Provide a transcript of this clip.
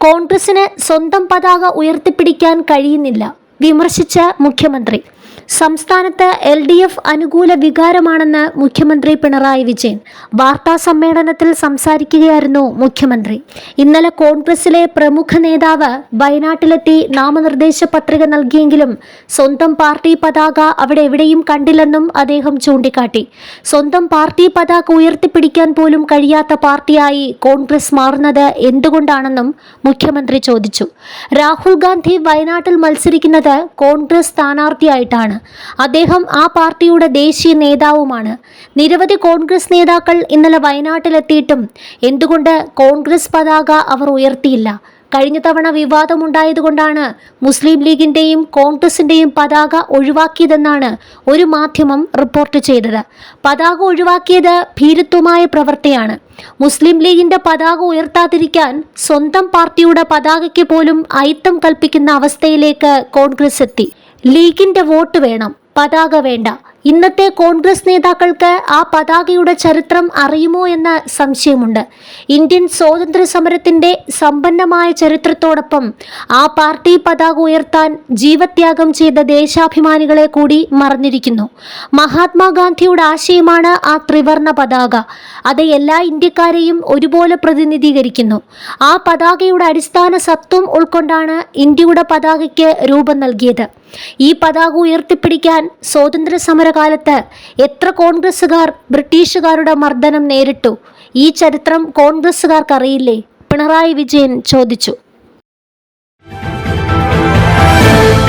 കോൺഗ്രസിന് സ്വന്തം പതാക ഉയർത്തിപ്പിടിക്കാൻ കഴിയുന്നില്ല. വിമർശിച്ച മുഖ്യമന്ത്രി. സംസ്ഥാനത്ത് എൽ ഡി എഫ് അനുകൂല വികാരമാണെന്ന് മുഖ്യമന്ത്രി പിണറായി വിജയൻ. വാർത്താ സമ്മേളനത്തിൽ സംസാരിക്കുകയായിരുന്നു മുഖ്യമന്ത്രി. ഇന്നലെ കോൺഗ്രസിലെ പ്രമുഖ നേതാവ് വയനാട്ടിലെത്തി നാമനിർദ്ദേശ പത്രിക നൽകിയെങ്കിലും സ്വന്തം പാർട്ടി പതാക അവിടെ എവിടെയും കണ്ടില്ലെന്നും അദ്ദേഹം ചൂണ്ടിക്കാട്ടി. സ്വന്തം പാർട്ടി പതാക ഉയർത്തിപ്പിടിക്കാൻ പോലും കഴിയാത്ത പാർട്ടിയായി കോൺഗ്രസ് മാറുന്നത് എന്തുകൊണ്ടാണെന്നും മുഖ്യമന്ത്രി ചോദിച്ചു. രാഹുൽ ഗാന്ധി വയനാട്ടിൽ മത്സരിക്കുന്നത് കോൺഗ്രസ് സ്ഥാനാർത്ഥിയായിട്ടാണ്. അദ്ദേഹം ആ പാർട്ടിയുടെ ദേശീയ നേതാവുമാണ്. നിരവധി കോൺഗ്രസ് നേതാക്കൾ ഇന്നലെ വയനാട്ടിലെത്തിയിട്ടും എന്തുകൊണ്ട് കോൺഗ്രസ് പതാക അവർ ഉയർത്തിയില്ല? കഴിഞ്ഞ തവണ വിവാദമുണ്ടായതുകൊണ്ടാണ് മുസ്ലിം ലീഗിന്റെയും കോൺഗ്രസിന്റെയും പതാക ഒഴിവാക്കിയതെന്നാണ് ഒരു മാധ്യമം റിപ്പോർട്ട് ചെയ്തത്. പതാക ഒഴിവാക്കിയത് ഭീരുത്വമായ പ്രവൃത്തിയാണ് മുസ്ലിം ലീഗിന്റെ പതാക ഉയർത്താതിരിക്കാൻ സ്വന്തം പാർട്ടിയുടെ പതാകയ്ക്ക് പോലും അയിത്തം കൽപ്പിക്കുന്ന അവസ്ഥയിലേക്ക് കോൺഗ്രസ് എത്തി. ലീഗിന്റെ വോട്ട് വേണം പതാക വേണ്ട. ഇന്നത്തെ കോൺഗ്രസ് നേതാക്കൾക്ക് ആ പതാകയുടെ ചരിത്രം അറിയുമോ എന്ന സംശയമുണ്ട്. ഇന്ത്യൻ സ്വാതന്ത്ര്യ സമരത്തിന്റെ സമ്പന്നമായ ചരിത്രത്തോടൊപ്പം ആ പാർട്ടി പതാക ഉയർത്താൻ ജീവത്യാഗം ചെയ്ത ദേശാഭിമാനികളെ കൂടി മറന്നിരിക്കുന്നു മഹാത്മാഗാന്ധിയുടെ ആശയമാണ് ആ ത്രിവർണ പതാക. അത് എല്ലാ ഇന്ത്യക്കാരെയും ഒരുപോലെ പ്രതിനിധീകരിക്കുന്നു. ആ പതാകയുടെ അടിസ്ഥാന സത്വം ഉൾക്കൊണ്ടാണ് ഇന്ത്യയുടെ പതാകയ്ക്ക് രൂപം നൽകിയത്. ഈ പതാക ഉയർത്തിപ്പിടിക്കാൻ സ്വാതന്ത്ര്യ സമരകാലത്ത് എത്ര കോൺഗ്രസ്സുകാർ ബ്രിട്ടീഷുകാരുടെ മർദ്ദനം നേരിട്ടു? ഈ ചരിത്രം കോൺഗ്രസ്സുകാർക്ക് അറിയില്ലേ പിണറായി വിജയൻ ചോദിച്ചു.